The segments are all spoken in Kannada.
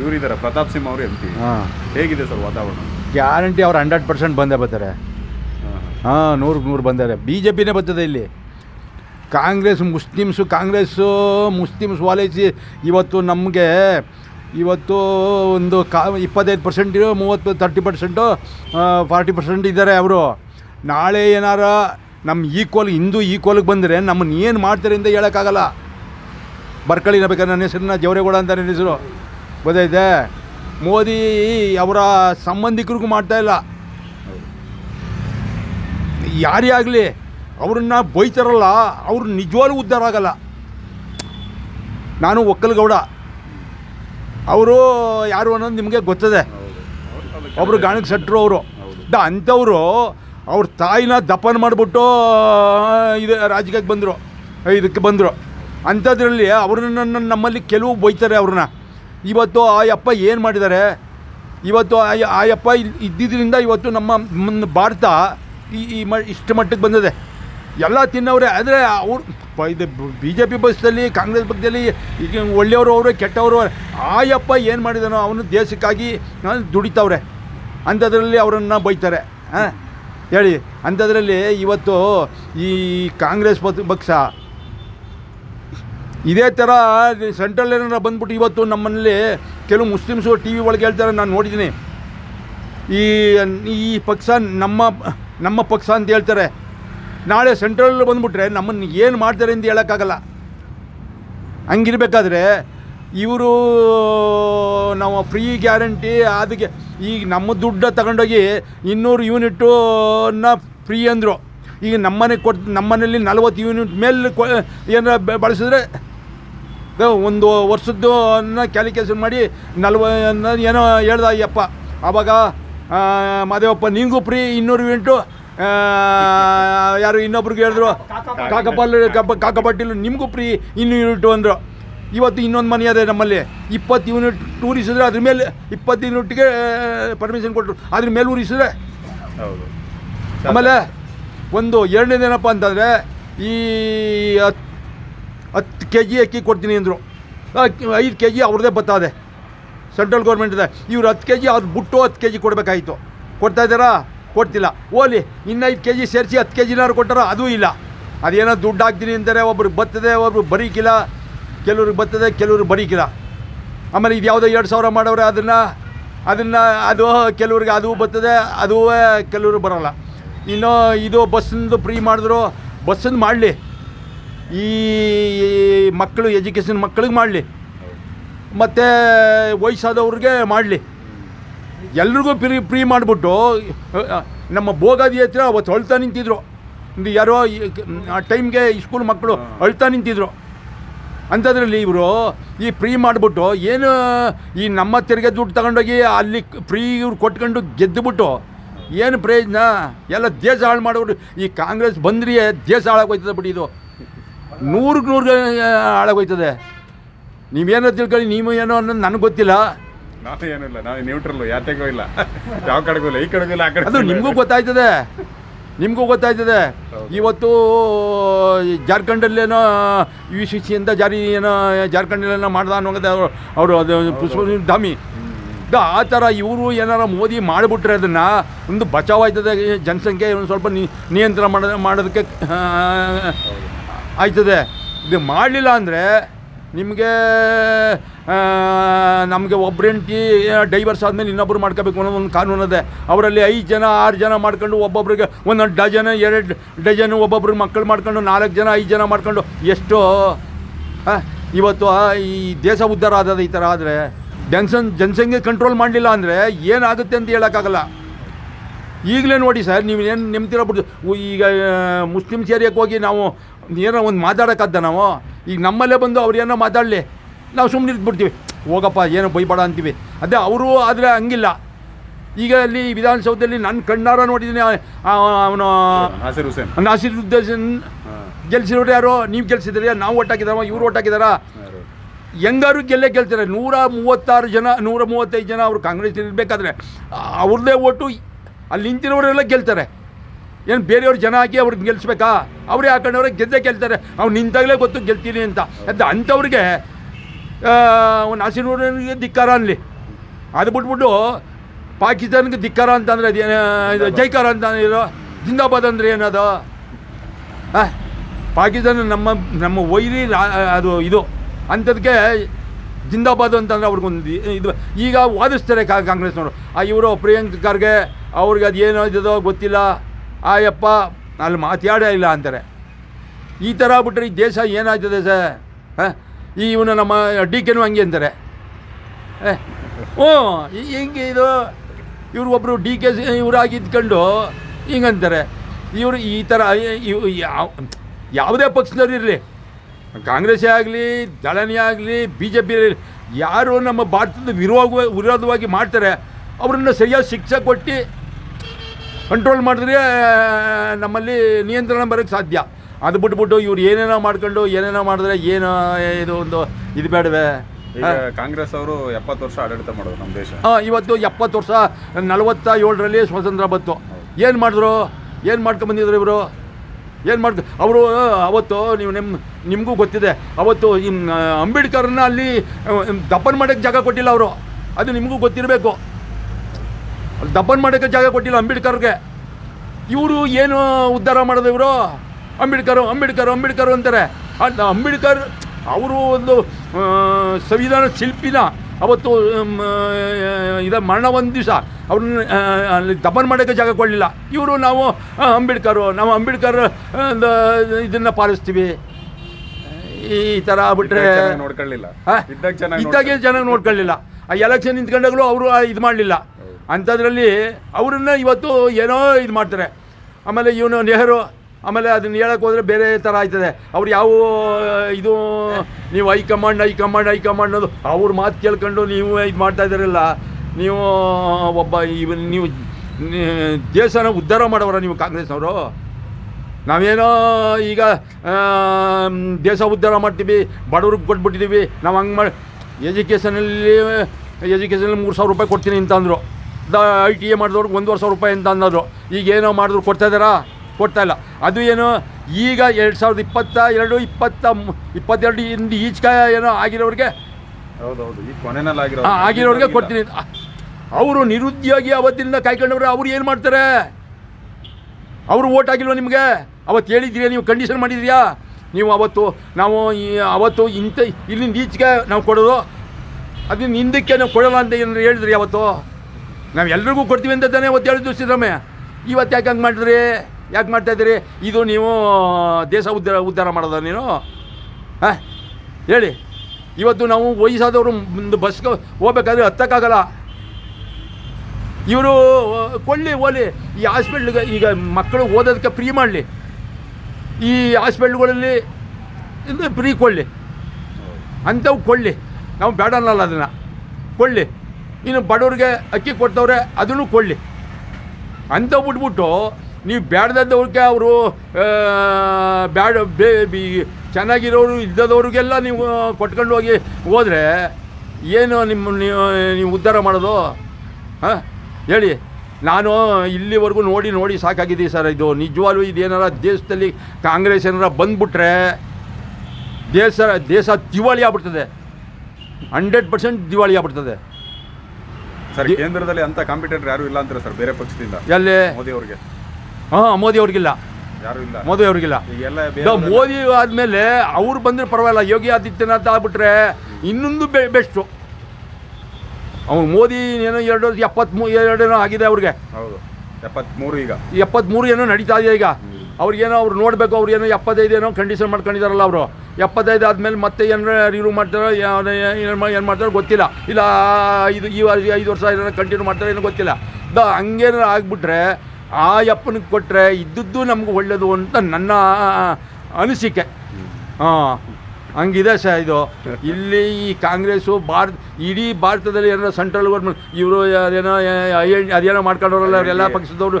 ಇವರಿದ್ದಾರೆ ಪ್ರತಾಪ್ ಸಿಂಹ ಅವರು ಎಂ ಪಿ ಹಾಂ. ಹೇಗಿದೆ ಸರ್ ವಾತಾವರಣ? ಗ್ಯಾರಂಟಿ ಅವ್ರು ಹಂಡ್ರೆಡ್ ಪರ್ಸೆಂಟ್ ಬಂದೇ ಬರ್ತಾರೆ. ಹಾಂ. ಹಾಂ ನೂರಕ್ಕೆ ನೂರು ಬಂದಾರೆ. ಬಿ ಜೆ ಪಿನೇ ಬರ್ತದೆ ಇಲ್ಲಿ. ಕಾಂಗ್ರೆಸ್ ಮುಸ್ಲಿಮ್ಸು ಕಾಂಗ್ರೆಸ್ಸು ಮುಸ್ಲಿಮ್ಸ್ ವಾಲೇಜಿ ಇವತ್ತು ನಮಗೆ ಇವತ್ತು ಒಂದು ಕಾ ಇಪ್ಪತ್ತೈದು ಪರ್ಸೆಂಟ್ ಮೂವತ್ತು ತರ್ಟಿ ಪರ್ಸೆಂಟು ಫಾರ್ಟಿ ಪರ್ಸೆಂಟ್ ಇದ್ದಾರೆ ಅವರು. ನಾಳೆ ಏನಾರ ನಮ್ಮ ಈಕ್ವಲ್ ಹಿಂದೂ ಈಕ್ವಲ್ಗೆ ಬಂದರೆ ನಮ್ಮನ್ನು ಏನು ಮಾಡ್ತಾರೆ ಅಂತ ಹೇಳೋಕ್ಕಾಗಲ್ಲ. ಬರ್ಕಳಿನ ಬೇಕಾದ್ರೆ ನನ್ನ ಹೆಸರನ್ನ ಜವರೇಗೌಡ ಅಂತ ನನ್ನ ಹೆಸರು. ಗೊತ್ತೈತೆ ಮೋದಿ ಅವರ ಸಂಬಂಧಿಕರಿಗೂ ಮಾಡ್ತಾ ಇಲ್ಲ. ಯಾರೇ ಆಗಲಿ, ಅವ್ರನ್ನ ಬೈತಾರಲ್ಲ, ಅವ್ರು ನಿಜವಾಗ್ಲೂ ಉದ್ಧಾರ ಆಗಲ್ಲ. ನಾನು ಒಕ್ಕಲ್ಗೌಡ. ಅವರು ಯಾರು ಅನ್ನೋದು ನಿಮಗೆ ಗೊತ್ತದೆ. ಅವರು ಗಾಣಕ್ಕೆ ಸಟ್ರು ಅವರು. ದ ಅಂಥವರು ಅವ್ರ ತಾಯಿನ ದಪ್ಪನ ಮಾಡಿಬಿಟ್ಟು ಇದು ರಾಜಕೀಯಕ್ಕೆ ಬಂದರು, ಇದಕ್ಕೆ ಬಂದರು. ಅಂಥದ್ರಲ್ಲಿ ಅವ್ರನ್ನ ನಮ್ಮಲ್ಲಿ ಕೆಲವು ಬೈತಾರೆ ಅವ್ರನ್ನ. ಇವತ್ತು ಆ ಯಪ್ಪ ಏನು ಮಾಡಿದ್ದಾರೆ? ಇವತ್ತು ಆ ಯಪ್ಪ ಇದ್ದಿದ್ದರಿಂದ ಇವತ್ತು ನಮ್ಮ ಭಾರತ ಈ ಈ ಮ ಇಷ್ಟು ಮಟ್ಟಕ್ಕೆ ಬಂದಿದೆ. ಎಲ್ಲ ತಿನ್ನವ್ರೆ, ಆದರೆ ಅವ್ರು ಇದು ಬಿ ಜೆ ಪಿ ಬಸ್ಸಲ್ಲಿ ಕಾಂಗ್ರೆಸ್ ಪಕ್ಷದಲ್ಲಿ ಈಗ ಒಳ್ಳೆಯವರು ಅವರು, ಕೆಟ್ಟವರು ಆಯಪ್ಪ ಏನು ಮಾಡಿದಾನೋ ಅವನು ದೇಶಕ್ಕಾಗಿ ದುಡಿತವ್ರೆ. ಅಂಥದ್ರಲ್ಲಿ ಅವರನ್ನು ಬೈತಾರೆ. ಹಾಂ ಹೇಳಿ. ಅಂಥದ್ರಲ್ಲಿ ಇವತ್ತು ಈ ಕಾಂಗ್ರೆಸ್ ಪಕ್ಷ ಇದೇ ಥರ ಸೆಂಟ್ರಲ್ ಏನಾರ ಬಂದ್ಬಿಟ್ಟು ಇವತ್ತು ನಮ್ಮಲ್ಲಿ ಕೆಲವು ಮುಸ್ಲಿಮ್ಸು ಟಿ ವಿ ಒಳಗೆ ಹೇಳ್ತಾರೆ, ನಾನು ನೋಡಿದ್ದೀನಿ. ಈ ಈ ಪಕ್ಷ ನಮ್ಮ ನಮ್ಮ ಪಕ್ಷ ಅಂತ ಹೇಳ್ತಾರೆ. ನಾಳೆ ಸೆಂಟ್ರಲ್ ಬಂದುಬಿಟ್ರೆ ನಮ್ಮನ್ನು ಏನು ಮಾಡ್ತಾರೆ ಅಂತ ಹೇಳೋಕ್ಕಾಗಲ್ಲ. ಹಂಗಿರ್ಬೇಕಾದ್ರೆ ಇವರು ನಾವು ಫ್ರೀ ಗ್ಯಾರಂಟಿ ಅದಕ್ಕೆ ಈಗ ನಮ್ಮ ದುಡ್ಡು ತಗೊಂಡೋಗಿ ಇನ್ನೂರು ಯೂನಿಟನ್ನ ಫ್ರೀ ಅಂದರು. ಈಗ ನಮ್ಮನೆ ಕೊಟ್ಟು ನಮ್ಮನೆಯಲ್ಲಿ ನಲ್ವತ್ತು ಯೂನಿಟ್ ಮೇಲೆ ಕೊ, ಏನಾರ ಬಳಸಿದ್ರೆ ಒಂದು ವರ್ಷದ್ದು ಕ್ಯಾಲ್ಕುಲೇಷನ್ ಮಾಡಿ ನಲ್ವ ಏನೋ ಹೇಳ್ದ ಅಯ್ಯಪ್ಪ. ಆವಾಗ ಮಾದೇವಪ್ಪ ನಿಂಗೂ ಫ್ರೀ ಇನ್ನೂರು ಯೂನಿಟು. ಯಾರು ಇನ್ನೊಬ್ರಿಗೆ ಹೇಳಿದ್ರು ಕಾಕಪಲ್ ಕಬ್ಬ ಕಾಕಪಟ್ಟಿಲು ನಿಮಗೂ ಫ್ರೀ ಇನ್ನೂರು ಯೂನಿಟು ಅಂದರು. ಇವತ್ತು ಇನ್ನೊಂದು ಮನೆ ಅದೇ ನಮ್ಮಲ್ಲಿ. ಇಪ್ಪತ್ತು ಯೂನಿಟ್ ಟೂರಿಸಿದ್ರೆ ಅದ್ರ ಮೇಲೆ ಇಪ್ಪತ್ತು ಯೂನಿಟ್ಗೆ ಪರ್ಮಿಷನ್ ಕೊಟ್ಟರು ಅದ್ರ ಮೇಲೆ ಉರಿಸಿದ್ರೆ ಹೌದು. ಆಮೇಲೆ ಒಂದು ಎರಡನೇದೇನಪ್ಪ ಅಂತಂದರೆ ಈ ಹತ್ತು ಕೆ ಜಿ ಅಕ್ಕಿ ಕೊಡ್ತೀನಿ ಅಂದರು. ಐದು ಕೆ ಜಿ ಅವ್ರದ್ದೇ ಬತ್ತದೆ. ಸೆಂಟ್ರಲ್ ಗೌರ್ಮೆಂಟ್ ಇದೆ. ಇವ್ರು ಹತ್ತು ಕೆ ಜಿ ಅದು ಬಿಟ್ಟು ಹತ್ತು ಕೆ ಜಿ ಕೊಡಬೇಕಾಯಿತು. ಕೊಡ್ತಾ ಇದ್ದಾರಾ? ಕೊಡ್ತಿಲ್ಲ. ಓಲಿ ಇನ್ನೈದು ಕೆ ಜಿ ಸೇರಿಸಿ ಹತ್ತು ಕೆ ಜಿನಾರು ಕೊಟ್ಟಾರ ಅದೂ ಇಲ್ಲ. ಅದೇನೋ ದುಡ್ಡು ಹಾಕ್ತೀನಿ ಅಂತಾರೆ, ಒಬ್ರಿಗೆ ಬತ್ತದೆ ಒಬ್ರು ಬರೀಕಿಲ್ಲ. ಕೆಲವ್ರಿಗೆ ಬತ್ತದೆ, ಕೆಲವ್ರಿಗೆ ಬರೀಕಿಲ್ಲ. ಆಮೇಲೆ ಇದು ಯಾವುದೋ ಎರಡು ಸಾವಿರ ಮಾಡೋರು ಅದನ್ನು. ಅದನ್ನು, ಅದು ಕೆಲವ್ರಿಗೆ ಅದು ಬತ್ತದೆ ಅದೂ ಕೆಲವ್ರಿಗೆ ಬರೋಲ್ಲ. ಇನ್ನೂ ಇದು ಬಸ್ಸಿಂದು ಫ್ರೀ ಮಾಡಿದ್ರು. ಬಸ್ಸನ್ನು ಮಾಡಲಿ. ಈ ಮಕ್ಕಳು ಎಜುಕೇಷನ್ ಮಕ್ಕಳಿಗೆ ಮಾಡಲಿ. ಮತ್ತು ವಯಸ್ಸಾದವ್ರಿಗೆ ಮಾಡಲಿ. ಎಲ್ರಿಗೂ ಫ್ರೀ ಫ್ರೀ ಮಾಡಿಬಿಟ್ಟು ನಮ್ಮ ಭೋಗಾದಿ ಹತ್ರ ಅವತ್ತು ಅಳ್ತಾ ನಿಂತಿದ್ರು. ಯಾರೋ ಆ ಟೈಮ್ಗೆ ಸ್ಕೂಲ್ ಮಕ್ಕಳು ಅಳ್ತಾ ನಿಂತಿದ್ರು. ಅಂಥದ್ರಲ್ಲಿ ಇವರು ಈ ಫ್ರೀ ಮಾಡಿಬಿಟ್ಟು ಏನು ಈ ನಮ್ಮ ತೆರಿಗೆ ದುಡ್ಡು ತಗೊಂಡೋಗಿ ಅಲ್ಲಿ ಫ್ರೀ ಇವ್ರು ಕೊಟ್ಕೊಂಡು ಗೆದ್ದುಬಿಟ್ಟು ಏನು ಪ್ರಯೋಜನ? ಎಲ್ಲ ದೇಶ ಹಾಳು ಮಾಡೋರು. ಈ ಕಾಂಗ್ರೆಸ್ ಬಂದ್ರಿಯೇ ದೇಶ ಹಾಳಾಗೋಯ್ತದೆ ಬಿಡಿ ಇದು. ನೂರಿಗೆ ನೂರು ಹಾಳಾಗೋಯ್ತದೆ. ನೀವೇನೋ ತಿಳ್ಕೊಳ್ಳಿ ನೀವು ಏನೋ ಅನ್ನೋದು ನನಗೆ ಗೊತ್ತಿಲ್ಲ. ನಾನು ಏನಿಲ್ಲ ನಾನು ನ್ಯೂಟ್ರಲ್ ಯಾತೆಗೂ ಇಲ್ಲ. ಯಾವ ಕಡೆಗೂ ಇಲ್ಲ ಈ ಕಡೆಗೂ ಇಲ್ಲ ಆ ಕಡೆ ಅದು ನಿಮಗೂ ಗೊತ್ತಾಯ್ತದೆ. ನಿಮಗೂ ಗೊತ್ತಾಯ್ತದೆ. ಇವತ್ತು ಜಾರ್ಖಂಡಲ್ಲೇನೋ ಯು ಸಿ ಸಿಯಿಂದ ಜಾರಿ ಏನೋ ಜಾರ್ಖಂಡಲ್ಲೇನೋ ಮಾಡ್ದ ಅನ್ನೋದು ಅವರು ಅವರು ಅದು ಪುಷ್ಪ ಧಾಮಿ. ಆ ಥರ ಇವರು ಏನಾರ ಮೋದಿ ಮಾಡಿಬಿಟ್ರೆ ಅದನ್ನು ಒಂದು ಬಚಾವಾಯ್ತದೆ ಆಯ್ತದೆ ಜನಸಂಖ್ಯೆ ಒಂದು ಸ್ವಲ್ಪ ನಿಯಂತ್ರಣ ಮಾಡೋದು ಮಾಡೋದಕ್ಕೆ ಆಯ್ತದೆ. ಇದು ಮಾಡಲಿಲ್ಲ ಅಂದರೆ ನಿಮಗೆ ನಮಗೆ ಒಬ್ಬರು ಹೆಂಡ್ತಿ ಡೈವರ್ಸ್ ಆದಮೇಲೆ ಇನ್ನೊಬ್ಬರು ಮಾಡ್ಕೋಬೇಕು ಅನ್ನೋದು ಒಂದು ಕಾನೂನು ಅದೇ. ಅವರಲ್ಲಿ ಐದು ಜನ, ಆರು ಜನ ಮಾಡ್ಕೊಂಡು ಒಬ್ಬೊಬ್ರಿಗೆ ಒಂದೊಂದು ಡಜನ್, ಎರಡು ಡಜನ್ ಒಬ್ಬೊಬ್ರಿಗೆ ಮಕ್ಕಳು ಮಾಡ್ಕೊಂಡು ನಾಲ್ಕು ಜನ, ಐದು ಜನ ಮಾಡ್ಕೊಂಡು ಎಷ್ಟು ಇವತ್ತು ಈ ದೇಶ ಉದ್ಧಾರ ಆದದ ಈ ಥರ ಆದರೆ ಜನಸನ್ ಜನಸಂಖ್ಯೆ ಕಂಟ್ರೋಲ್ ಮಾಡಲಿಲ್ಲ ಅಂದರೆ ಏನಾಗುತ್ತೆ ಅಂತ ಹೇಳೋಕ್ಕಾಗಲ್ಲ. ಈಗಲೇ ನೋಡಿ ಸರ್ ನೀವು ಏನು ನೆಮ್ತಿರೋ ಬಿಡ್ತು ಈಗ ಮುಸ್ಲಿಮ್ಸ್ ಏರಿಯಾಕ್ಕೆ ಹೋಗಿ ನಾವು ಏನೋ ಒಂದು ಮಾತಾಡೋಕ್ಕದ್ದ ನಾವು? ಈಗ ನಮ್ಮಲ್ಲೇ ಬಂದು ಅವ್ರು ಏನೋ ಮಾತಾಡಲಿ. ನಾವು ಸುಮ್ಮನೆ ಇದ್ಬಿಡ್ತೀವಿ. ಹೋಗಪ್ಪ ಏನೋ ಬೈಬೇಡ ಅಂತೀವಿ. ಅದೇ ಅವರು ಆದರೆ ಹಂಗಿಲ್ಲ. ಈಗ ಅಲ್ಲಿ ವಿಧಾನಸೌಧದಲ್ಲಿ ನನ್ನ ಕಣ್ಣಾರ ನೋಡಿದ್ದೀನಿ. ಅವನು ನಾಸಿರ್ ಹುಸೇನ್. ನಾಸಿರ್ ಉದ್ದೇಶನ್ ಹಾಂ. ಗೆಲ್ಸಿರೋರು ಯಾರು? ನೀವು ಗೆಲ್ಸಿದ್ರೆ ನಾವು ಒಟ್ಟಾಕಿದಾರ? ಇವ್ರು ಒಟ್ಟಾಕಿದಾರ? ಹೆಂಗಾರು ಗೆಲ್ಲೇ ಗೆಲ್ತಾರೆ. ನೂರ ಮೂವತ್ತಾರು ಜನ ನೂರ ಮೂವತ್ತೈದು ಜನ ಅವರು ಕಾಂಗ್ರೆಸ್ ಇರಬೇಕಾದ್ರೆ ಅವ್ರದ್ದೇ ಓಟು ಅಲ್ಲಿ ನಿಂತಿರೋರೆಲ್ಲ ಗೆಲ್ತಾರೆ. ಏನು ಬೇರೆಯವ್ರ ಜನ ಹಾಕಿ ಅವ್ರಿಗೆ ಗೆಲ್ಲಿಸ್ಬೇಕಾ ಅವರೇ ಹಾಕೊಂಡವ್ರೆ ಗೆದ್ದೆ ಗೆಲ್ತಾರೆ. ಅವ್ನು ನಿಂತಾಗಲೇ ಗೊತ್ತು ಗೆಲ್ತೀನಿ ಅಂತ. ಅದು ಅಂಥವ್ರಿಗೆ ಒಂದು ಹಸಿನೂರಿಗೆ ಧಿಕ್ಕಾರ ಅನ್ನಲಿ ಅದು ಬಿಟ್ಬಿಟ್ಟು ಪಾಕಿಸ್ತಾನಕ್ಕೆ ಧಿಕ್ಕಾರ ಅಂತಂದರೆ ಇದು ಜೈಕಾರ ಅಂತ ಇರೋ ಜಿಂದಾಬಾದ್ ಅಂದರೆ ಏನದು? ಹಾಂ ಪಾಕಿಸ್ತಾನ ನಮ್ಮ ನಮ್ಮ ವೈರಿ ಅದು ಇದು. ಅಂಥದಕ್ಕೆ ಜಿಂದಾಬಾದ್ ಅಂತಂದ್ರೆ ಅವ್ರಿಗೊಂದು ಇದು ಈಗ ವಾದಿಸ್ತಾರೆ ಕಾಂಗ್ರೆಸ್ನವರು. ಆ, ಇವರು ಪ್ರಿಯಾಂಕ್ ಖರ್ಗೆ, ಅವ್ರಿಗೆ ಅದು ಏನೋ ಇದೋ ಗೊತ್ತಿಲ್ಲ. ಆ ಯಪ್ಪ ಅಲ್ಲಿ ಮಾತಾಡೇ ಇಲ್ಲ ಅಂತಾರೆ. ಈ ಥರ ಬಿಟ್ಟರೆ ಈ ದೇಶ ಏನಾಗ್ತದೆ ಸರ್ ಹಾಂ? ಈ ಇವನು ನಮ್ಮ ಡಿ ಕೆನೂ ಹಂಗೆ ಅಂತಾರೆ. ಏ, ಓ ಹಿಂಗೆ ಇದು ಇವರು ಒಬ್ಬರು ಡಿ ಕೆ ಇವರಾಗಿ ಇದ್ಕೊಂಡು ಹಿಂಗಂತಾರೆ ಇವರು ಈ ಥರ ಯಾವ ಯಾವುದೇ ಪಕ್ಷದವ್ರು ಇರಲಿ ಕಾಂಗ್ರೆಸ್ಸೇ ಆಗಲಿ ದಳನೇ ಆಗಲಿ ಬಿ ಜೆ ಪಿ ಯಾರು ನಮ್ಮ ಭಾರತದ ವಿರೋಧ ವಿರೋಧವಾಗಿ ಮಾಡ್ತಾರೆ ಅವರನ್ನು ಸರಿಯಾದ ಶಿಕ್ಷೆ ಕೊಟ್ಟು ಕಂಟ್ರೋಲ್ ಮಾಡಿದ್ರೆ ನಮ್ಮಲ್ಲಿ ನಿಯಂತ್ರಣ ಬರೋಕ್ಕೆ ಸಾಧ್ಯ. ಅದು ಬಿಟ್ಬಿಟ್ಟು ಇವ್ರು ಏನೇನೋ ಮಾಡ್ಕೊಂಡು ಏನೇನೋ ಮಾಡಿದ್ರೆ ಏನು ಇದು ಒಂದು ಇದು ಬೇಡವೆ? ಕಾಂಗ್ರೆಸ್ ಅವರು ಎಪ್ಪತ್ತು ವರ್ಷ ಆಡಳಿತ ಮಾಡೋದು ನಮ್ಮ ದೇಶ. ಹಾಂ ಇವತ್ತು ಎಪ್ಪತ್ತು ವರ್ಷ ನಲವತ್ತ ಏಳರಲ್ಲಿ ಸ್ವಾತಂತ್ರ್ಯ ಬಂತು. ಏನು ಮಾಡಿದ್ರು? ಏನು ಮಾಡ್ಕೊಂಬಂದಿದ್ರು ಇವರು? ಏನು ಮಾಡ್ಕೊ ಅವರು ಅವತ್ತು ನೀವು ನಿಮ್ಮ ನಿಮಗೂ ಗೊತ್ತಿದೆ. ಅವತ್ತು ಅಂಬೇಡ್ಕರ್ನ ಅಲ್ಲಿ ದಪ್ಪನ್ ಮಾಡೋಕ್ಕೆ ಜಾಗ ಕೊಟ್ಟಿಲ್ಲ ಅವರು. ಅದು ನಿಮಗೂ ಗೊತ್ತಿರಬೇಕು. ಅಲ್ಲಿ ದಬ್ಬನ್ ಮಾಡೋಕ್ಕೆ ಜಾಗ ಕೊಟ್ಟಿಲ್ಲ ಅಂಬೇಡ್ಕರ್ಗೆ. ಇವರು ಏನು ಉದ್ಧಾರ ಮಾಡೋದು ಇವರು? ಅಂಬೇಡ್ಕರ್ ಅಂಬೇಡ್ಕರ್ ಅಂಬೇಡ್ಕರ್ ಅಂತಾರೆ. ಅಲ್ಲಿ ಅಂಬೇಡ್ಕರ್ ಅವರು ಒಂದು ಸಂವಿಧಾನ ಶಿಲ್ಪಿನ ಅವತ್ತು ಇದ ಮರಣ ಒಂದು ದಿವಸ ಅವ್ರನ್ನ ಅಲ್ಲಿ ದಬ್ಬನ್ ಮಾಡೋಕ್ಕೆ ಜಾಗ ಕೊಡಲಿಲ್ಲ. ಇವರು ನಾವು ಅಂಬೇಡ್ಕರು ನಾವು ಅಂಬೇಡ್ಕರ್ ಇದನ್ನು ಪಾಲಿಸ್ತೀವಿ. ಈ ಥರ ಆಗ್ಬಿಟ್ರೆ ನೋಡ್ಕೊಳ್ಳಿಲ್ಲ. ಇದ್ದಾಗೆ ಜನ ನೋಡ್ಕೊಳ್ಳಿಲ್ಲ. ಆ ಎಲೆಕ್ಷನ್ ನಿಂತ್ಕೊಂಡಾಗಲೂ ಅವರು ಇದು ಮಾಡಲಿಲ್ಲ. ಅಂಥದ್ರಲ್ಲಿ ಅವರನ್ನ ಇವತ್ತು ಏನೋ ಇದು ಮಾಡ್ತಾರೆ. ಆಮೇಲೆ ಇವನು ನೆಹರು, ಆಮೇಲೆ ಅದನ್ನು ಹೇಳಕ್ಕೆ ಹೋದರೆ ಬೇರೆ ಥರ ಆಯ್ತದೆ. ಅವ್ರು ಯಾವ, ಇದು, ನೀವು ಹೈಕಮಾಂಡ್ ಹೈಕಮಾಂಡ್ ಹೈಕಮಾಂಡ್ ಅನ್ನೋದು ಅವ್ರ ಮಾತು ಕೇಳ್ಕೊಂಡು ನೀವು ಇದು ಮಾಡ್ತಾ ಇದ್ದೀರಲ್ಲ, ನೀವು, ಒಬ್ಬ ಇವ್, ನೀವು ದೇಶನ ಉದ್ಧಾರ ಮಾಡೋರ ನೀವು ಕಾಂಗ್ರೆಸ್ನವರು? ನಾವೇನೋ ಈಗ ದೇಶ ಉದ್ಧಾರ ಮಾಡ್ತೀವಿ, ಬಡವ್ರಿಗೆ ಕೊಟ್ಬಿಟ್ಟಿದ್ದೀವಿ ನಾವು ಹಂಗೆ ಮಾಡಿ, ಎಜುಕೇಷನಲ್ಲಿ ಎಜುಕೇಷನಲ್ಲಿ ಮೂರು ಸಾವಿರ ರೂಪಾಯಿ ಕೊಡ್ತೀನಿ ಅಂತ ಅಂದರು ದ ಐ ಟಿ ಎ ಮಾಡಿದವ್ರಿಗೆ ಒಂದುವರೆ ಸಾವಿರ ರೂಪಾಯಿ ಅಂತ ಅನ್ನೋದು ಈಗ ಏನೋ ಮಾಡಿದ್ರು ಕೊಡ್ತಾ ಕೊಡ್ತಾಯಿಲ್ಲ ಕೊಡ್ತಾ ಇಲ್ಲ. ಅದು ಏನು ಈಗ ಎರಡು ಸಾವಿರದ ಇಪ್ಪತ್ತ ಎರಡು ಇಪ್ಪತ್ತ ಇಪ್ಪತ್ತೆರಡು ಇಂದ ಈಚಕ ಏನೋ ಆಗಿರೋರಿಗೆ ಆಗಿರೋರಿಗೆ ಕೊಡ್ತೀನಿ. ಅವರು ನಿರುದ್ಯೋಗಿ ಅವತ್ತಿಂದ ಕಾಯ್ಕೊಂಡವ್ರೆ ಅವ್ರು ಏನು ಮಾಡ್ತಾರೆ? ಅವರು ಓಟ್ ಆಗಿಲ್ವ ನಿಮಗೆ? ಅವತ್ತು ಹೇಳಿದ್ದೀರಿ ನೀವು ಕಂಡೀಷನ್ ಮಾಡಿದ್ರಿಯಾ? ನೀವು ಅವತ್ತು ನಾವು ಈ ಅವತ್ತು ಇಂಥ ಇಲ್ಲಿಂದ ಈಚೆಗೆ ನಾವು ಕೊಡೋದು. ಅದನ್ನ ಹಿಂದಕ್ಕೆ ನಾವು ಕೊಡೋಲ್ಲ ಅಂತ ಏನಾದ್ರು ಹೇಳಿದ್ರಿ ಅವತ್ತು? ನಾವು ಎಲ್ರಿಗೂ ಕೊಡ್ತೀವಿ ಅಂತ ತಾನೇ ಅವತ್ತು ಹೇಳಿದ್ದು ಸಿದ್ದರಾಮಯ್ಯ. ಇವತ್ತು ಯಾಕೆ ಹಂಗೆ ಮಾಡಿದ್ರಿ ಯಾಕೆ ಮಾಡ್ತಾ ಇದ್ದೀರಿ? ಇದು ನೀವು ದೇಶ ಉದ್ಧಾರ ಉದ್ಧಾರ ಮಾಡೋದ ನೀನು? ಹಾಂ? ಹೇಳಿ. ಇವತ್ತು ನಾವು ವಯಸ್ಸಾದವರು ಒಂದು ಬಸ್ಗೆ ಹೋಗ್ಬೇಕಾದ್ರೆ ಹತ್ತಕ್ಕಾಗಲ್ಲ. ಇವರು ಕೊಳ್ಳಿ, ಓಲಿ, ಈ ಹಾಸ್ಪಿಟ್ಲಿಗೆ ಈಗ ಮಕ್ಕಳು ಓದೋದಕ್ಕೆ ಫ್ರೀ ಮಾಡಲಿ. ಈ ಹಾಸ್ಪಿಟ್ಲ್ಗಳಲ್ಲಿ ಫ್ರೀ ಕೊಳ್ಳಿ ಅಂಥವು ಕೊಳ್ಳಿ ನಾವು ಬೇಡ ಅನ್ನಲ್ಲ ಅದನ್ನು. ಕೊಳ್ಳಿ ಇನ್ನು ಬಡವ್ರಿಗೆ ಅಕ್ಕಿ ಕೊಡ್ತವ್ರೆ, ಅದನ್ನು ಕೊಡಲಿ. ಅಂತ ಬಿಟ್ಬಿಟ್ಟು ನೀವು ಬೇಡದವ್ರಿಗೆ ಅವರು ಬ್ಯಾಡ, ಬೇ, ಬಿ, ಚೆನ್ನಾಗಿರೋರು, ಇದ್ದದವ್ರಿಗೆಲ್ಲ ನೀವು ಕೊಟ್ಕೊಂಡು ಹೋಗಿ ಹೋದರೆ ಏನು ನಿಮ್ಮ, ನೀವು ನೀವು ಉದ್ಧಾರ ಮಾಡೋದು? ಹಾಂ? ಹೇಳಿ. ನಾನು ಇಲ್ಲಿವರೆಗೂ ನೋಡಿ ನೋಡಿ ಸಾಕಾಗಿದ್ದೀವಿ ಸರ್ ಇದು. ನಿಜವಾಗ್ಲೂ ಇದೇನಾರ ದೇಶದಲ್ಲಿ ಕಾಂಗ್ರೆಸ್ ಏನಾರ ಬಂದುಬಿಟ್ರೆ ದೇಶ ದೇಶ ದಿವಾಳಿ ಆಗ್ಬಿಡ್ತದೆ. ಹಂಡ್ರೆಡ್ ಪರ್ಸೆಂಟ್ ದಿವಾಳಿ ಆಗ್ಬಿಡ್ತದೆ. ಸರ್ ಕೇಂದ್ರದಲ್ಲಿ ಅಂತ ಕಾಂಪಿಟೇಟರ್ ಯಾರು ಇಲ್ಲ ಅಂತಾರೆ ಸರ್ ಬೇರೆ ಪಕ್ಷದಿಂದ. ಎಲ್ಲಿ? ಮೋದಿ ಅವ್ರಿಗೆ. ಹಾ ಮೋದಿ ಅವ್ರಿಗಿಲ್ಲ. ಯಾರು ಇಲ್ಲ. ಮೋದಿ ಅವ್ರಿಗಿಲ್ಲ. ಎಲ್ಲ ಮೋದಿ ಆದಮೇಲೆ ಅವ್ರು ಬಂದ್ರೆ ಪರವಾಗಿಲ್ಲ ಯೋಗಿ ಆದಿತ್ಯನಾಥ್ ಆಗ್ಬಿಟ್ರೆ ಇನ್ನೊಂದು ಬೆ ಬೆಸ್ಟು ಅವ್ನು ಮೋದಿ ಏನೋ ಎರಡು ಎಪ್ಪತ್ಮೂ ಎರಡೇನೋ ಆಗಿದೆ ಅವ್ರಿಗೆ. ಹೌದು. ಎಪ್ಪತ್ಮೂರು ಈಗ. ಎಪ್ಪತ್ತ್ಮೂರು ಏನೋ ನಡೀತಾ ಇದೆ ಈಗ. ಅವ್ರಿಗೇನೋ ಅವ್ರು ನೋಡಬೇಕು ಅವ್ರು ಏನೋ ಎಪ್ಪತ್ತೈದು ಏನೋ ಕಂಡೀಷನ್ ಮಾಡ್ಕೊಂಡಿದಾರಲ್ಲ ಅವರು. ಎಪ್ಪತ್ತೈದು ಆದಮೇಲೆ ಮತ್ತೆ ಏನಾರ ರಿವ್ಯೂ ಮಾಡ್ತಾರೋ, ಏನು ಮಾಡ್ತಾರೋ ಗೊತ್ತಿಲ್ಲ. ಇಲ್ಲ ಇದು ಈ ಐದು ವರ್ಷ ಏನಾರ ಕಂಟಿನ್ಯೂ ಮಾಡ್ತಾರೋ ಏನೋ ಗೊತ್ತಿಲ್ಲ. ದ, ಹಂಗೇನಾರು ಆಗಿಬಿಟ್ರೆ ಆ ಯಪ್ಪನಿಗೆ ಕೊಟ್ಟರೆ ಇದ್ದದ್ದು ನಮಗೆ ಒಳ್ಳೆಯದು ಅಂತ ನನ್ನ ಅನಿಸಿಕೆ. ಹಾಂ. ಹಂಗಿದೆ ಸ ಇದು. ಇಲ್ಲಿ ಈ ಕಾಂಗ್ರೆಸ್ಸು ಭಾರತ ಇಡೀ ಭಾರತದಲ್ಲಿ ಏನೋ ಸೆಂಟ್ರಲ್ ಗೌರ್ಮೆಂಟ್ ಇವರು ಅದೇನೋ ಐ ಎನ್ ಅದೇನೋ ಮಾಡ್ಕೊಂಡವ್ರಲ್ಲ ಅವರೆಲ್ಲ INDA. ಪಕ್ಷದವರು.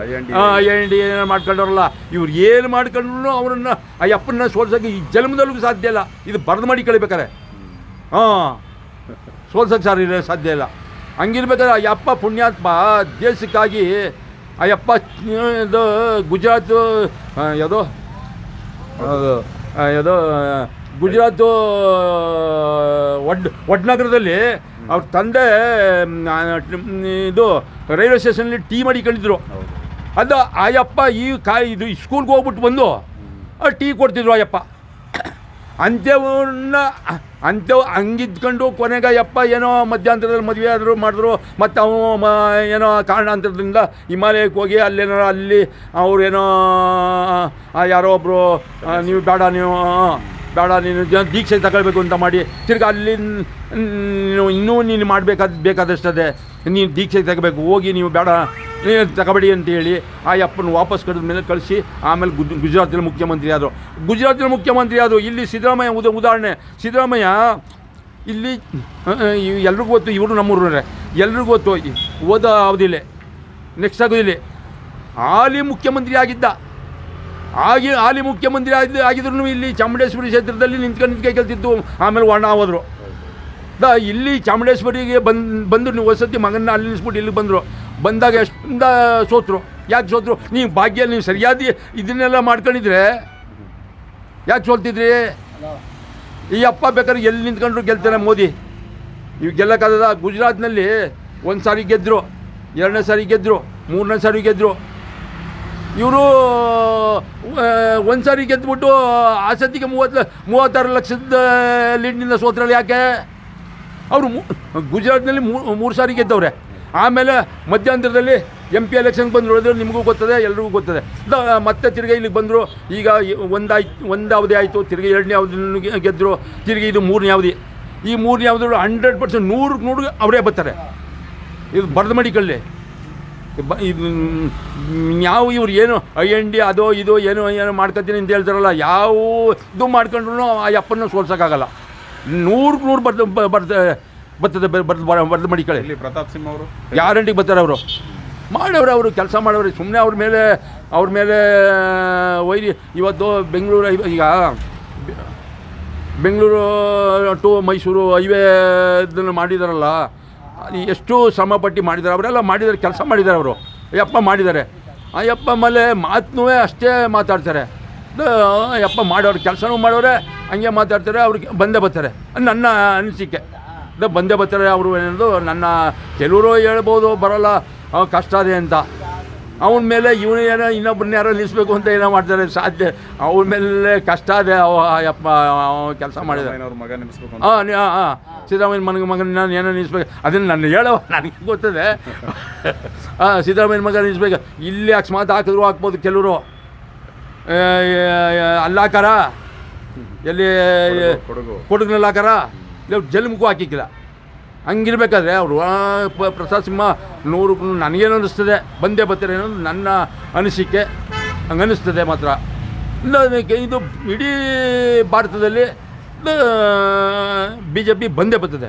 I N D. ಏನೋ ಮಾಡ್ಕೊಂಡವ್ರಲ್ಲ. ಇವ್ರು ಏನು ಮಾಡ್ಕೊಂಡ್ರು ಅವ್ರನ್ನ ಆ ಅಪ್ಪನ್ನ ಸೋಲ್ಸೋಕೆ ಈ ಜನ್ಮದಲ್ಲೂ ಸಾಧ್ಯ ಇಲ್ಲ. ಇದು ಬರೆದು ಮಾಡಿ ಕಳಿಬೇಕಾರೆ. ಹಾಂ. ಸೋಲ್ಸೋಕೆ ಸರ್ ಇಲ್ಲ ಸಾಧ್ಯ ಇಲ್ಲ. ಹಂಗಿರ್ಬೇಕಾದ್ರೆ ಆ ಯಪ್ಪ ಪುಣ್ಯಾತ್ಮ ದೇಶಕ್ಕಾಗಿ ಆ ಯಪ್ಪ ಇದು ಗುಜರಾತು ಯಾವುದೋ? ಯಾವುದೋ ಗುಜರಾತು ವಡ್ ವಡ್ನಗರದಲ್ಲಿ ಅವ್ರ ತಂದೆ ಇದು ರೈಲ್ವೆ ಸ್ಟೇಷನಲ್ಲಿ ಟೀ ಮಾಡಿಕೊಂಡಿದ್ರು. ಕಳಿದ್ರು ಅದು ಆಯಪ್ಪ ಈ ಕಾ ಇದು ಸ್ಕೂಲ್ಗೆ ಹೋಗ್ಬಿಟ್ಟು ಬಂದು ಟೀ ಕೊಡ್ತಿದ್ರು ಆಯಪ್ಪ. ಅಂತ್ಯವನ್ನ ಅಂತ್ಯವ್ ಹಂಗಿದ್ಕೊಂಡು ಕೊನೆಗೆ ಅಯ್ಯಪ್ಪ ಏನೋ ಮಧ್ಯಂತರದಲ್ಲಿ ಮದುವೆ ಆದರೂ ಮಾಡಿದ್ರು. ಮತ್ತು ಅವನು ಮ ಏನೋ ಕಾರಣಾಂತರದಿಂದ ಹಿಮಾಲಯಕ್ಕೆ ಹೋಗಿ ಅಲ್ಲೇನೋ ಅಲ್ಲಿ ಅವ್ರು ಏನೋ ಯಾರೋ ಒಬ್ಬರು ನೀವು ಬೇಡ ನೀವು ಬೇಡ, ನೀನು ಜನ ದೀಕ್ಷೆ ತಗೊಳ್ಬೇಕು ಅಂತ ಮಾಡಿ, ತಿರ್ಗಿ ಅಲ್ಲಿ ನೀನು ಇನ್ನೂ ನೀನು ಮಾಡಬೇಕಾದ, ಬೇಕಾದಷ್ಟದೆ. ನೀನು ದೀಕ್ಷೆ ತಗೋಬೇಕು ಹೋಗಿ ನೀವು ಬೇಡ, ನೀನು ತಗೋಬೇಡಿ ಅಂತ ಹೇಳಿ ಆ ಅಪ್ಪನ ವಾಪಸ್ ಕರೆದ ಮೇಲೆ ಕಳಿಸಿ, ಆಮೇಲೆ ಗುಜ್, ಗುಜರಾತಿನ ಮುಖ್ಯಮಂತ್ರಿ ಆದರು. ಗುಜರಾತಿನ ಮುಖ್ಯಮಂತ್ರಿ ಆದರು, ಇಲ್ಲಿ ಸಿದ್ದರಾಮಯ್ಯ ಉದ, ಉದಾಹರಣೆ. ಸಿದ್ದರಾಮಯ್ಯ, ಇಲ್ಲಿ ಎಲ್ರಿಗೂ ಗೊತ್ತು, ಇವರು ನಮ್ಮೂರೇ ಎಲ್ರಿಗೂ ಗೊತ್ತು ಓದ ಅವಧಿಲೆ ನೆಕ್ಸ್ಟ್ ಆಗೋದಿಲ್ಲ ಆಲಿ ಮುಖ್ಯಮಂತ್ರಿ ಆಗಿದ್ದ. ಆಗಿ ಹಾಲಿ ಮುಖ್ಯಮಂತ್ರಿ ಆಗಿದ್ದು ಆಗಿದ್ರು ಇಲ್ಲಿ ಚಾಮುಂಡೇಶ್ವರಿ ಕ್ಷೇತ್ರದಲ್ಲಿ ನಿಂತ್ಕೊಂಡು ಕೇಳ್ತಿದ್ದು ಆಮೇಲೆ ವರ್ಣ ಹೋದರು. ದ ಇಲ್ಲಿ ಚಾಮುಂಡೇಶ್ವರಿಗೆ ಬಂದು ಬಂದು ನೀವು ವಸತಿ ಮಗನ ಅಲ್ಲಿ ನಿಲ್ಲಿಸ್ಬಿಟ್ಟು ಇಲ್ಲಿ ಬಂದರು. ಬಂದಾಗ ಎಷ್ಟಿಂದ ಸೋತರು. ಯಾಕೆ ಸೋತರು? ನೀವು ಭಾಗ್ಯ ನೀವು ಸರಿಯಾದ ಇದನ್ನೆಲ್ಲ ಮಾಡ್ಕೊಂಡಿದ್ರೆ ಯಾಕೆ ಸೋಲ್ತಿದ್ರಿ? ಈ ಅಪ್ಪ ಬೇಕಾದ್ರೆ ಎಲ್ಲಿ ನಿಂತ್ಕೊಂಡ್ರು ಗೆಲ್ತಾರೆ ಮೋದಿ? ಇವು ಗೆಲ್ಲಕ್ಕಾಗದ ಗುಜರಾತ್ನಲ್ಲಿ ಒಂದು ಸಾರಿ ಗೆದ್ದರು ಎರಡನೇ ಸಾರಿ ಗೆದ್ದರು ಮೂರನೇ ಸಾರಿ ಗೆದ್ದರು ಇವರು ಒಂದು ಸಾರಿ ಗೆದ್ದುಬಿಟ್ಟು ಆ ಸತಿಗೆ ಮೂವತ್ತು ಮೂವತ್ತಾರು ಲಕ್ಷದ ಲೀಡ್ನಿಂದ ಸೋತ್ರಲ್ಲ ಯಾಕೆ? ಅವರು ಗುಜರಾತ್ನಲ್ಲಿ ಮೂರು ಸಾರಿ ಗೆದ್ದವ್ರೆ. ಆಮೇಲೆ ಮಧ್ಯಂತರದಲ್ಲಿ ಎಂ ಪಿ ಎಲೆಕ್ಷನ್ಗೆ ಬಂದರು ಅದು ನಿಮಗೂ ಗೊತ್ತದೆ, ಎಲ್ರಿಗೂ ಗೊತ್ತದೆ. ಮತ್ತೆ ತಿರ್ಗಿ ಇಲ್ಲಿಗೆ ಬಂದರು. ಈಗ ಒಂದಾಯ್ತು ಒಂದು ಅವಧಿ ಆಯಿತು, ತಿರ್ಗಿ ಎರಡನೇ ಅವಧಿ ಗೆದ್ದರು ತಿರ್ಗಿ ಇದು ಮೂರನೇ ಅವಧಿ. ಈ ಮೂರನೇ ಅವಧಿ ಹಂಡ್ರೆಡ್ ಪರ್ಸೆಂಟ್ ನೂರು ನೂರು ಅವರೇ ಬರ್ತಾರೆ. ಇದು ಬರೆದು ಮಡಿಕೊಳ್ಳಿ. ಬ ಇದು ಯಾವ ಇವ್ರು ಏನು ಐ ಎನ್ ಡಿ ಅದೋ ಇದೋ ಏನೋ ಏನೋ ಮಾಡ್ಕೊತೀನಿ ಅಂತ ಹೇಳ್ತಾರಲ್ಲ ಯಾವ ಇದು ಮಾಡ್ಕೊಂಡ್ರು ಆ ಅಪ್ಪನ ಸೋಲ್ಸೋಕ್ಕಾಗಲ್ಲ. ನೂರು ನೂರು ಬರ್ತ ಬರ್ತ ಬರ್ತದೆ ಬರ್ದು ಬರ್ದು ಮಡಿಕೊಳ್ಳಿ ಇಲ್ಲಿ ಪ್ರತಾಪ್ ಸಿಂಗ್ ಅವರು? ಗ್ಯಾರಂಟಿಗೆ ಬರ್ತಾರೆ ಅವರು? ಮಾಡವ್ರೆ ಅವರು ಕೆಲಸ ಮಾಡವ್ರೆ. ಸುಮ್ಮನೆ ಅವ್ರ ಮೇಲೆ ಅವ್ರ ಮೇಲೆ ವೈರಿ ಇವತ್ತು ಬೆಂಗಳೂರು ಈಗ ಬೆಂಗಳೂರು ಟು ಮೈಸೂರು ಹೈವೇ ಇದನ್ನು ಮಾಡಿದಾರಲ್ಲ ಅದು ಎಷ್ಟು ಶ್ರಮಪಟ್ಟು ಮಾಡಿದ್ದಾರೆ. ಅವರೆಲ್ಲ ಮಾಡಿದ್ದಾರೆ, ಕೆಲಸ ಮಾಡಿದ್ದಾರೆ ಅವರು. ಯಪ್ಪ ಮಾಡಿದ್ದಾರೆ. ಆ ಯಪ್ಪ ಮೇಲೆ ಮಾತನ್ನೂ ಅಷ್ಟೇ ಮಾತಾಡ್ತಾರೆ. ಯಪ್ಪ ಮಾಡೋರು, ಕೆಲಸನೂ ಮಾಡೋರೆ, ಹಂಗೆ ಮಾತಾಡ್ತಾರೆ, ಅವ್ರಿಗೆ ಬಂದೇ ಬರ್ತಾರೆ. ನನ್ನ ಅನಿಸಿಕೆ. ಬಂದೇ ಬರ್ತಾರೆ ಅವರು ಏನದು, ನನ್ನ ಕೆಲವರು ಹೇಳ್ಬೋದು, ಬರೋಲ್ಲ, ಕಷ್ಟ ಇದೆ ಅಂತ. ಅವನ ಮೇಲೆ ಇವನು ಏನೋ ಇನ್ನೊಬ್ಬರನ್ನ ಯಾರೋ ನಿಲ್ಲಿಸ್ಬೇಕು ಅಂತ ಏನೋ ಮಾಡ್ತಾರೆ. ಸಾಧ್ಯ ಅವನ ಮೇಲೆ ಕಷ್ಟ ಅದೇ ಅವ ಯಪ್ಪ ಕೆಲಸ ಮಾಡಿದ್ದಾರೆ ಹಾಂ ಹಾಂ ಸಿದ್ದರಾಮಯ್ಯ ಮನಗ ಮಗನ ನಾನು ಏನೋ ನಿಲ್ಲಿಸ್ಬೇಕು. ಅದನ್ನು ನಾನು ಹೇಳೋ ನನಗೆ ಗೊತ್ತದೆ? ಹಾಂ ಸಿದ್ದರಾಮಯ್ಯ ಮಗ ನಿಲ್ಲಿಸ್ಬೇಕು. ಇಲ್ಲಿ ಅಕಸ್ಮಾತ್ ಹಾಕಿದ್ರು ಹಾಕ್ಬೋದು ಕೆಲವರು. ಅಲ್ಲಾಕಾರ? ಎಲ್ಲಿ ಕೊಡಗು, ಕೊಡಗು. ಕೊಡಗಿನಲ್ಲಿ ಹಾಕಾರ ಇಲ್ಲ ಜಲ್ಮಕ್ಕೂ ಹಾಕಿಕ್ಕಿಲ್ಲ. ಹಂಗಿರ್ಬೇಕಾದ್ರೆ ಅವರು ಪ್ರಸಾದ್ ಸಿಂಹ ನೂರು ನನಗೇನು ಅನ್ನಿಸ್ತದೆ? ಬಂದೇ ಬರ್ತಾರೆ ಅನ್ನೋದು ನನ್ನ ಅನಿಸಿಕೆ ಹಂಗೆ ಅನ್ನಿಸ್ತದೆ ಮಾತ್ರ ಇದು ಇಡೀ ಭಾರತದಲ್ಲಿ ಬಿ ಜೆ ಪಿ ಬಂದೇ ಬರ್ತದೆ.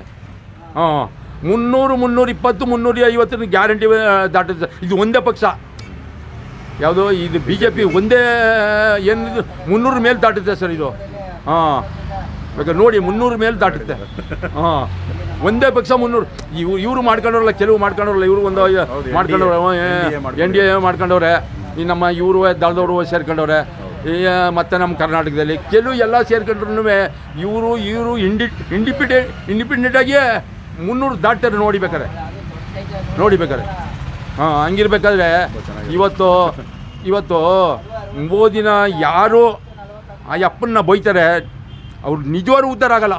ಹಾಂ, ಮುನ್ನೂರು, ಮುನ್ನೂರ ಇಪ್ಪತ್ತು, ಮುನ್ನೂರ ಐವತ್ತನ್ನು ಗ್ಯಾರಂಟಿ ದಾಟುತ್ತೆ ಇದು ಒಂದೇ ಪಕ್ಷ. ಯಾವುದೋ? ಇದು ಬಿ ಜೆ ಪಿ ಒಂದೇ ಏನಿದು ಮುನ್ನೂರ ಮೇಲೆ ದಾಟುತ್ತೆ ಸರ್ ಇದು. ಹಾಂ ಬೇಕಾದ್ರೆ ನೋಡಿ, ಮುನ್ನೂರ ಮೇಲೆ ದಾಟುತ್ತೆ ಹಾಂ. ಒಂದೇ ಪಕ್ಷ ಮುನ್ನೂರು. ಇವ್ರು ಇವರು ಮಾಡ್ಕೊಂಡವ್ರಲ್ಲ ಕೆಲವು ಮಾಡ್ಕೊಂಡವ್ರಲ್ಲ ಇವರು ಒಂದು ಮಾಡ್ಕೊಂಡವ್ರ ಎನ್ ಡಿ ಎ ಮಾಡ್ಕೊಂಡವ್ರೆ. ಈ ನಮ್ಮ ಇವರು ದಳದವರು ಸೇರ್ಕೊಂಡವ್ರೆ. ಈ ಮತ್ತು ನಮ್ಮ ಕರ್ನಾಟಕದಲ್ಲಿ ಕೆಲವು ಎಲ್ಲ ಸೇರ್ಕೊಂಡ್ರು ಇವರು ಇವರು ಇಂಡಿ ಇಂಡಿಪೆಂಡೆಂಟ್ ಇಂಡಿಪೆಂಡೆಂಟಾಗಿಯೇ ಮುನ್ನೂರು ದಾಟ್ತಾರೆ ನೋಡಿಬೇಕಾರೆ ನೋಡಿಬೇಕಾರೆ ನೋಡಿ ಬೇಕಾರೆ ಹಾಂ ಹಂಗಿರ್ಬೇಕಾದ್ರೆ ಇವತ್ತು ಇವತ್ತು ಮೋದಿನ ಯಾರು ಆ ಅಪ್ಪನ್ನ ಬೈತಾರೆ ಅವ್ರು ನಿಜವಾರು ಉದ್ಧಾರ ಆಗಲ್ಲ.